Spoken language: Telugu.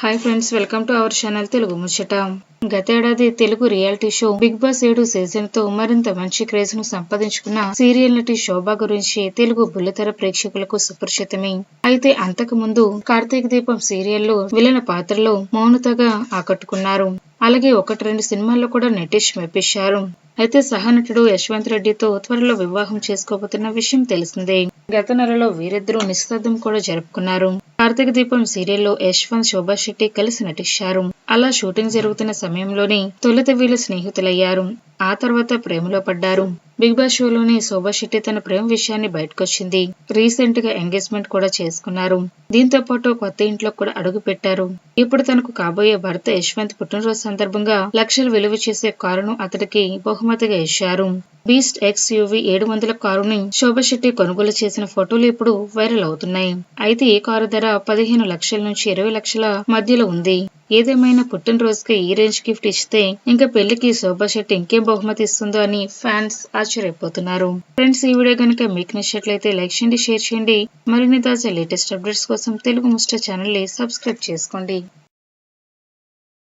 Hi friends welcome to our channel Telugu Muchata గతేడాది Telugu reality show Bigg Boss ఏడు సీజన్తో మరింత మంచి క్రేజ్ను సంపాదించుకున్న సీరియల్ నటి శోభ గురించి తెలుగు బుల్లితెర ప్రేక్షకులకు సుపరిచితమే. అయితే అంతకు ముందు కార్తీక దీపం సీరియల్లో విలన పాత్రలో మౌనతగా ఆకట్టుకున్నారు. అలాగే ఒకటి రెండు సినిమాల్లో కూడా నటిష్ మెప్పించారు. అయితే సహనటుడు యశ్వంత్ రెడ్డితో త్వరలో వివాహం చేసుకోబోతున్న విషయం తెలిసిందే. గత నెలలో వీరిద్దరూ నిశ్శబ్దం కూడా జరుపుకున్నారు. కార్తీక దీపం సీరియల్లో యశ్వంత్ శోభా శెట్టి కలిసి నటించారు. అలా షూటింగ్ జరుగుతున్న సమయంలోనే తొలుత వీళ్ళు స్నేహితులయ్యారు. ఆ తర్వాత ప్రేమలో పడ్డారు. బిగ్ బాస్ షోలోని శోభా శెట్టి తన ప్రేమ విషయాన్ని బయటకొచ్చింది. రీసెంట్గా ఎంగేజ్మెంట్ కూడా చేసుకున్నారు. దీంతో పాటు కొత్త ఇంట్లో కూడా అడుగు పెట్టారు. ఇప్పుడు తనకు కాబోయే భర్త యశ్వంత్ పుట్టినరోజు సందర్భంగా లక్షలు విలువ చేసే కారును అతడికి బహుమతిగా ఇచ్చారు. బీస్ట్ ఎక్స్ యూవి ఏడు వందల కారుని శోభా శెట్టి కొనుగోలు చేసిన ఫోటోలు ఇప్పుడు వైరల్ అవుతున్నాయి. అయితే ఈ కారు ధర పదిహేను లక్షల నుంచి ఇరవై లక్షల మధ్యలో ఉంది. ఏదేమైనా పుట్టినరోజుకి ఈ రేంజ్ గిఫ్ట్ ఇస్తే ఇంకా పెళ్ళికి శోభా శెట్టి ఇంకేం బహుమతి ఇస్తుందో అని ఫ్యాన్స్ ఆశ్చర్యపోతున్నారు. ఫ్రెండ్స్ ఈ వీడియో కనుక మీకు నచ్చినట్లయితే లైక్ చేయండి షేర్ చేయండి. మరిన్ని తాజా లేటెస్ట్ అప్డేట్స్ కోసం తెలుగు ముస్టర్ ఛానల్ని సబ్స్క్రైబ్ చేసుకోండి.